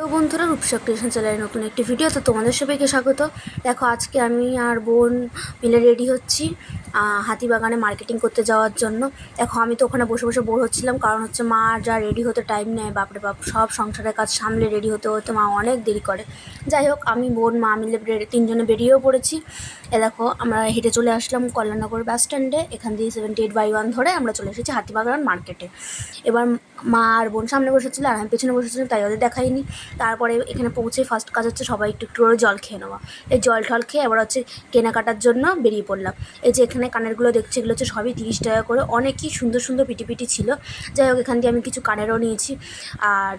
Hello বন্ধুরা, Rupsa creation চ্যানেলের নতুন একটি ভিডিও তো তোমাদের সবাইকে স্বাগত। দেখো, আজকে আমি আর বোন মিলে রেডি হচ্ছি। হাতিবাগানে মার্কেটিং করতে যাওয়ার জন্য। দেখো, আমি তো ওখানে বসে বসে বোর হচ্ছিলাম, কারণ হচ্ছে মা যা রেডি হতে টাইম নেয়, বাপরে বাপ, সব সংসারের কাজ সামলে রেডি হতে হতে মা অনেক দেরি করে। যাই হোক, আমি বোন, মা মিলে তিনজনে বেরিয়েও পড়েছি। এ দেখো, আমরা হেঁটে চলে আসলাম কল্যাণনগর বাস স্ট্যান্ডে এখান দিয়ে সেভেন্টি এইট বাই ওয়ান ধরে আমরা চলে এসেছি হাতিবাগান মার্কেটে এবার মা আর বোন সামনে বসেছিল আর আমি পেছনে বসেছিলাম, তাই ওদের দেখাইনি। তারপরে এখানে পৌঁছে ফার্স্ট কাজ হচ্ছে সবাই একটু একটু করে জল খেয়ে নেওয়া। এই জল টল খেয়ে এবার হচ্ছে কেনাকাটার জন্য বেরিয়ে পড়লাম। এই যে এখানে কানেরগুলো দেখছি, এগুলো হচ্ছে সবই তিরিশ টাকা করে। অনেকই সুন্দর সুন্দর পিটি পিটি ছিল। যাই হোক, এখান দিয়ে আমি কিছু কানেরও নিয়েছি। আর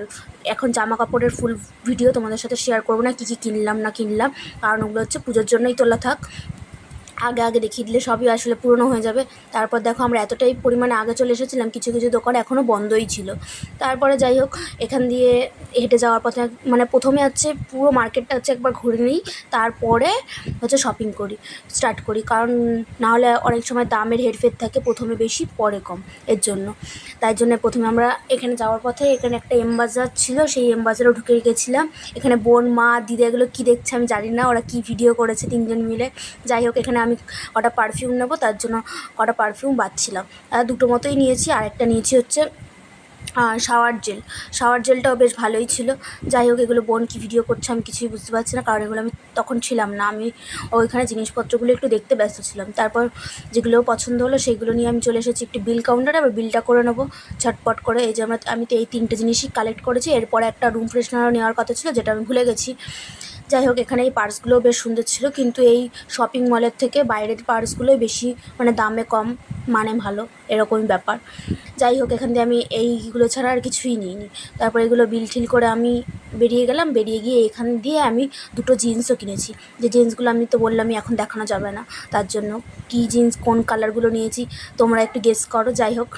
এখন জামা কাপড়ের ফুল ভিডিও তোমাদের সাথে শেয়ার করব না, কী কী কিনলাম না কিনলাম। কারণ ওগুলো হচ্ছে পুজোর জন্যই তোলা থাক। আগে আগে দেখিয়ে দিলে সবই আসলে পুরনো হয়ে যাবে। তারপর দেখো আমরা এতটাই পরিমাণে আগে চলে এসেছিলাম, কিছু কিছু দোকান এখনও বন্ধই ছিল। তারপরে যাই হোক, এখান দিয়ে হেঁটে যাওয়ার পথে মানে প্রথমে হচ্ছে পুরো মার্কেটটা হচ্ছে একবার ঘুরে নিই, তারপরে হচ্ছে শপিং করি স্টার্ট করি। কারণ নাহলে অনেক সময় দামের হেরফের থাকে, প্রথমে বেশি, পরে কম এর জন্য। তাই জন্য প্রথমে আমরা এখানে যাওয়ার পথে এখানে একটা এম বাজার ছিল, সেই এম বাজারেও ঢুকে গেছিলাম। এখানে বোন, মা, দিদা এগুলো কী দেখছে আমি জানি না, ওরা কী ভিডিও করেছে তিনজন মিলে। যাই হোক, এখানে আমি কটা পারফিউম নেব, তার জন্য কটা পারফিউম বাচ্ছিলাম দুটো মতোই নিয়েছি আর একটা নিয়েছি হচ্ছে শাওয়ার জেল শাওয়ার জেলটাও বেশ ভালোই ছিল। যাই হোক, এগুলো বোন কী ভিডিও করছে আমি কিছুই বুঝতে পারছি না, কারণ এগুলো আমি তখন ছিলাম না। আমি ওইখানে জিনিসপত্রগুলো একটু দেখতে ব্যস্ত ছিলাম। তারপর যেগুলো পছন্দ হলো, সেগুলো নিয়ে আমি চলে এসেছি একটু বিল কাউন্টারে আবার বিলটা করে নেব ঝটপট করে। এই যে আমরা, আমি তো এই তিনটে জিনিসই কালেক্ট করেছি। এরপরে একটা রুম ফ্রেশনারও নেওয়ার কথা ছিল, যেটা আমি ভুলে গেছি। যাই হোক, এখানে এই পার্সগুলোও বেশ সুন্দর ছিল, কিন্তু এই শপিং মলের থেকে বাইরের পার্সগুলোই বেশি মানে দামে কম মানে ভালো, এরকমই ব্যাপার। যাই হোক, এখান দিয়ে আমি এইগুলো ছাড়া আর কিছুই নিইনি। তারপর এগুলো বিল ঠিল করে আমি বেরিয়ে গেলাম, বেরিয়ে গিয়ে এখান দিয়ে আমি দুটো জিন্সও কিনেছি। যে জিন্সগুলো আমি তো বললামই, এখন দেখানো যাবে না। তার জন্য কী জিন্স, কোন কালারগুলো নিয়েছি, তোমরা একটু গেস করো। যাই হোক,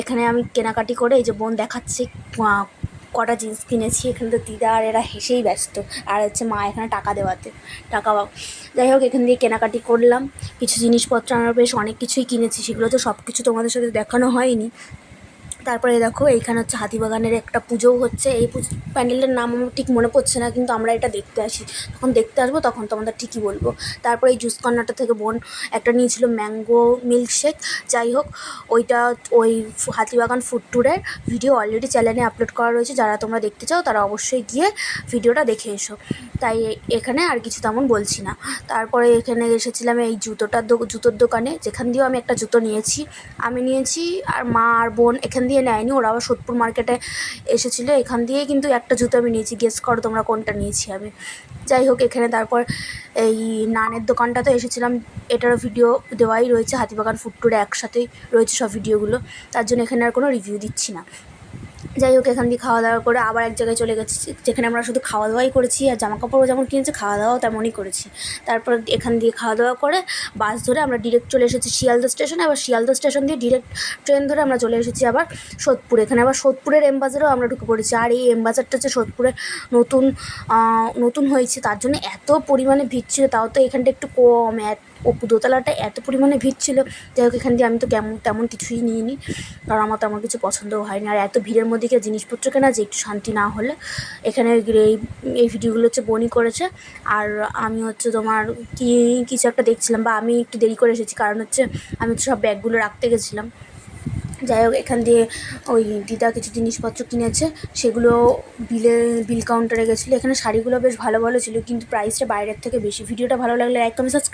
এখানে আমি কেনাকাটি করে এই যে বোন দেখাচ্ছে কটা জিন্স কিনেছি, এখানে তো দিদা আর এরা হেসেই ব্যস্ত। আর হচ্ছে মা এখানে টাকা দেওয়াতে, টাকা যাই হোক, এখান দিয়ে কেনাকাটি করলাম। কিছু জিনিসপত্র আমরা বেশ অনেক কিছুই কিনেছি, সেগুলো তো সব কিছু তোমাদের সাথে দেখানো হয়নি। তারপরে দেখো, এইখানে হচ্ছে হাতিবাগানের একটা পুজোও হচ্ছে। এই পুজো, প্যান্ডেলের নাম আমার ঠিক মনে পড়ছে না, কিন্তু আমরা এটা দেখতে আসি। তখন দেখতে আসব তখন তোমাদের ঠিকই বলব। তারপরে এই জুস কর্নারটা থেকে বোন একটা নিয়েছিল ম্যাঙ্গো মিল্কশেক। যাই হোক, ওইটা ওই হাতিবাগান ফুড ট্যুরের ভিডিও অলরেডি চ্যানেলে আপলোড করা রয়েছে। যারা তোমরা দেখতে চাও তারা অবশ্যই গিয়ে ভিডিওটা দেখে এসো। তাই এখানে আর কিছু তেমন বলছি না। তারপরে এখানে এসেছিলাম এই জুতোটার জুতোর দোকানে। যেখান দিয়েও আমি একটা জুতো নিয়েছি। আমি নিয়েছি আর মা আর বোন এখান দিয়ে নেয়নি। ওরা আবার সোদপুর মার্কেটে এসেছিল। এখান দিয়েই কিন্তু একটা জুতো আমি নিয়েছি। গেস করো তোমরা কোনটা নিয়েছি আমি। যাই হোক, এখানে তারপর এই নানের দোকানটাতে এসেছিলাম। এটারও ভিডিও দেওয়াই রয়েছে। হাতিবাগান ফুড ট্যুরে একসাথেই রয়েছে সব ভিডিওগুলো তার জন্য এখানে আর কোনো রিভিউ দিচ্ছি না। যাই হোক, এখান দিয়ে খাওয়া দাওয়া করে আবার এক জায়গায় চলে গেছি। যেখানে আমরা শুধু খাওয়া দাওয়াই করেছি আর জামা কাপড়ও যেমন কিনেছি, খাওয়া দাওয়াও তেমনই করেছি। তারপর এখান দিয়ে খাওয়া দাওয়া করে বাস ধরে আমরা ডিরেক্ট চলে এসেছি শিয়ালদা স্টেশনে আবার শিয়ালদা স্টেশন দিয়ে ডিরেক্ট ট্রেন ধরে আমরা চলে এসেছি আবার সোদপুর। এখানে আবার সোদপুরের এম বাজারেও আমরা ঢুকে পড়েছি। আর এই এমবাজারটা হচ্ছে সোদপুরে নতুন নতুন হয়েছে। তার জন্য এত পরিমাণে ভিড় ছিল, তাও তো এখানটা একটু কম অপু দোতলাটা এত পরিমাণে ভিড় ছিল, যাই হোক এখান দিয়ে আমি তো কেমন, তেমন কিছুই নিইনি, কারণ আমার তেমন কিছু পছন্দও হয়নি। আর এত ভিড়ের মধ্যে গিয়ে জিনিসপত্র কেনা যে একটু শান্তি না হলে? এখানে এই এই ভিডিওগুলো হচ্ছে বনি করেছে। আর আমি হচ্ছে তোমার কি, কিছু একটা দেখছিলাম বা আমি একটু দেরি করে এসেছি, কারণ হচ্ছে আমি হচ্ছে সব ব্যাগগুলো রাখতে গেছিলাম। যাই হোক, এখান দিয়ে ওই দিদা কিছু জিনিসপত্র কিনেছে, সেগুলো বিলে, বিল কাউন্টারে গেছিল। এখানে শাড়িগুলো বেশ ভালো ভালো ছিল, কিন্তু প্রাইসটা বাইরের থেকে বেশি। ভিডিওটা ভালো লাগলে একদম সাবস্ক্রাইব